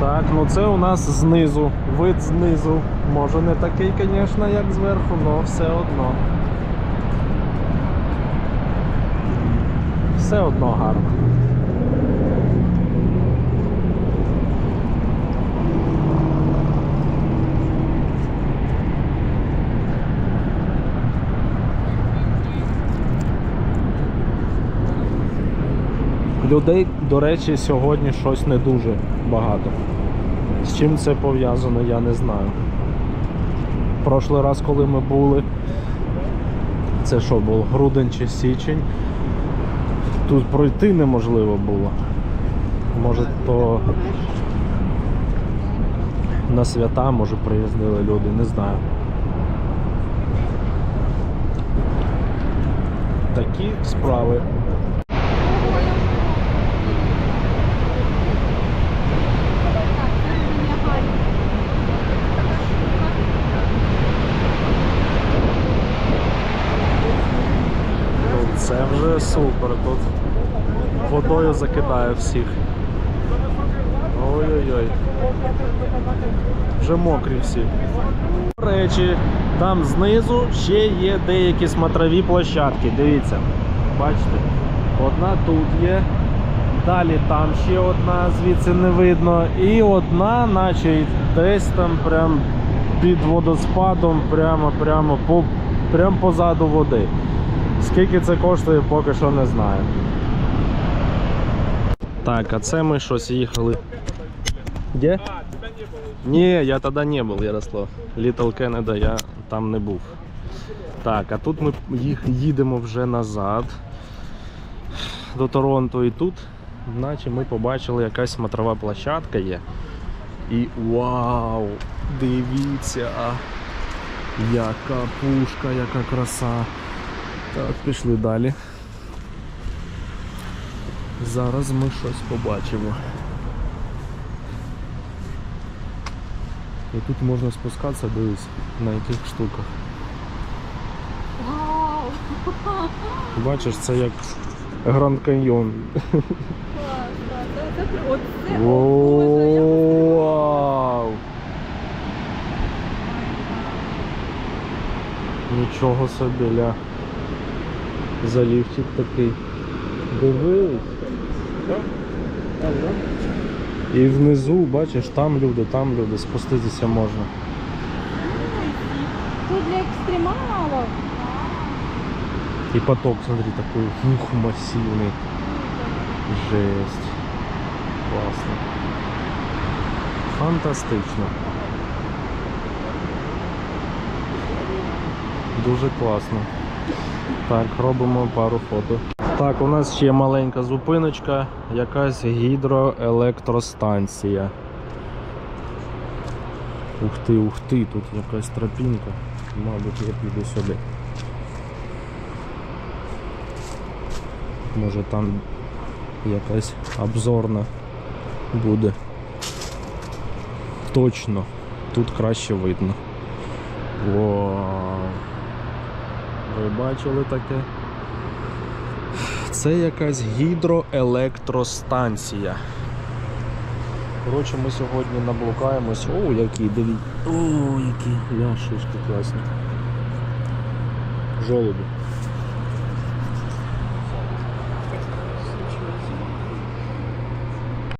Так, ну це у нас знизу, вид знизу. Може не такий, звісно, як зверху, але все одно. Все одно гарно. Людей, до речі, сьогодні щось не дуже багато. З чим це пов'язано, я не знаю. Прошлий раз, коли ми були, це що було, грудень чи січень, тут пройти неможливо було. Може то на свята, може приїздили люди, не знаю. Такі справи. Ну, це вже супер. Тут водою закидає всіх. Ой-ой-ой. Вже мокрі всі. До речі, там знизу ще є деякі смотрові площадки. Дивіться, бачите? Одна тут є. Далі там ще одна, звідси не видно. І одна, наче десь там прям під водоспадом, прямо прямо по, прямо позаду води. Скільки це коштує, поки що не знаю. Так, а це ми щось їхали. Де? Ні, я тоді не був, Ярослав. Little Canada я там не був. Так, а тут ми їдемо вже назад до Торонто і тут, наче ми побачили якась смотрова площадка є. І вау! Дивіться! Яка пушка, яка краса. Так, пішли далі. Зараз ми щось побачимо. І тут можна спускатися, дивись, на яких штуках. Вау! Бачиш, це як Гранд Каньйон. Вау! Нічого собі, ля. Залівчик такий. Дивись. І внизу, бачиш, там люди, там люди, спуститися можна. Тут для екстремалів. І поток, смотри, такой ух, массивный. Жесть. Класно. Фантастично. Дуже класно. Так, робимо пару фото. Так, у нас ще маленька зупиночка, якась гідроелектростанція. Ух ти, ух ти, тут якась тропінка. Мабуть, я піду сюди. Може там якась обзорна буде. Точно, тут краще видно. Вау. Ви бачили таке? Це якась гідроелектростанція. Коротше, ми сьогодні наблукаємось. О, які, дивіться. О, які ля, шишки класні. Жолуді.